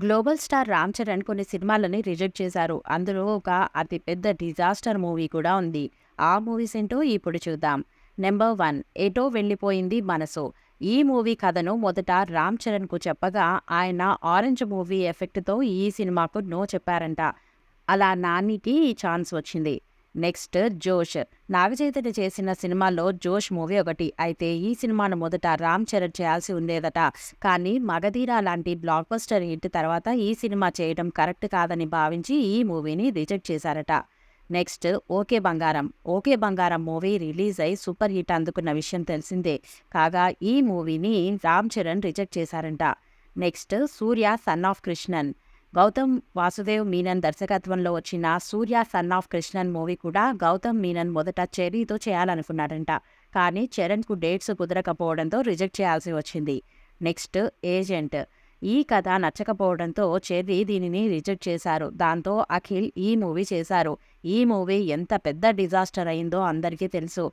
Global star Ram Charan కొన్ని సినిమాలని reject చేశారు. అందులో ఒక అతి పెద్ద డిజాస్టర్ మూవీ కూడా ఉంది. ఆ మూవీస్ ఏంటో ఇప్పుడు చూద్దాం. నెంబర్ వన్ ఎటో వెళ్ళిపోయింది మనసు. ఈ మూవీ కథను మొదట రామ్ చరణ్కు చెప్పగా ఆయన ఆరెంజ్ మూవీ ఎఫెక్ట్తో ఈ సినిమాకు నో చెప్పారంట. అలా నానికి ఈ ఛాన్స్ వచ్చింది. నెక్స్ట్ జోష్. నాగచైతన్య చేసిన సినిమాలో జోష్ మూవీ ఒకటి. అయితే ఈ సినిమాను మొదట రామ్ చరణ్ చేయాల్సి ఉండేదట. కానీ మగధీర లాంటి బ్లాక్ బస్టర్ హిట్ తర్వాత ఈ సినిమా చేయడం కరెక్ట్ కాదని భావించి ఈ మూవీని రిజెక్ట్ చేశారట. Next okay Bangaram. Okay Bangaram movie release అయి సూపర్ హిట్ అందుకున్న విషయం తెలిసిందే. కాగా ఈ మూవీని రామ్ చరణ్ రిజెక్ట్ చేశారంట. Next Surya son of Krishnan. Gautham Vasudev Menon దర్శకత్వంలో వచ్చిన Surya son of Krishnan movie కూడా గౌతమ్ మీనన్ మొదట చెర్రీతో చేయాలనుకున్నాడంట. కానీ చరణ్కు డేట్స్ కుదరకపోవడంతో రిజెక్ట్ చేయాల్సి వచ్చింది. Next Agent. ఈ కథ నచ్చకపోవడంతో చెర్రీ దీనిని రిజెక్ట్ చేశారు. దాంతో అఖిల్ ఈ మూవీ చేశారు. ఈ మూవీ ఎంత పెద్ద డిజాస్టర్ అయిందో అందరికీ తెలుసు.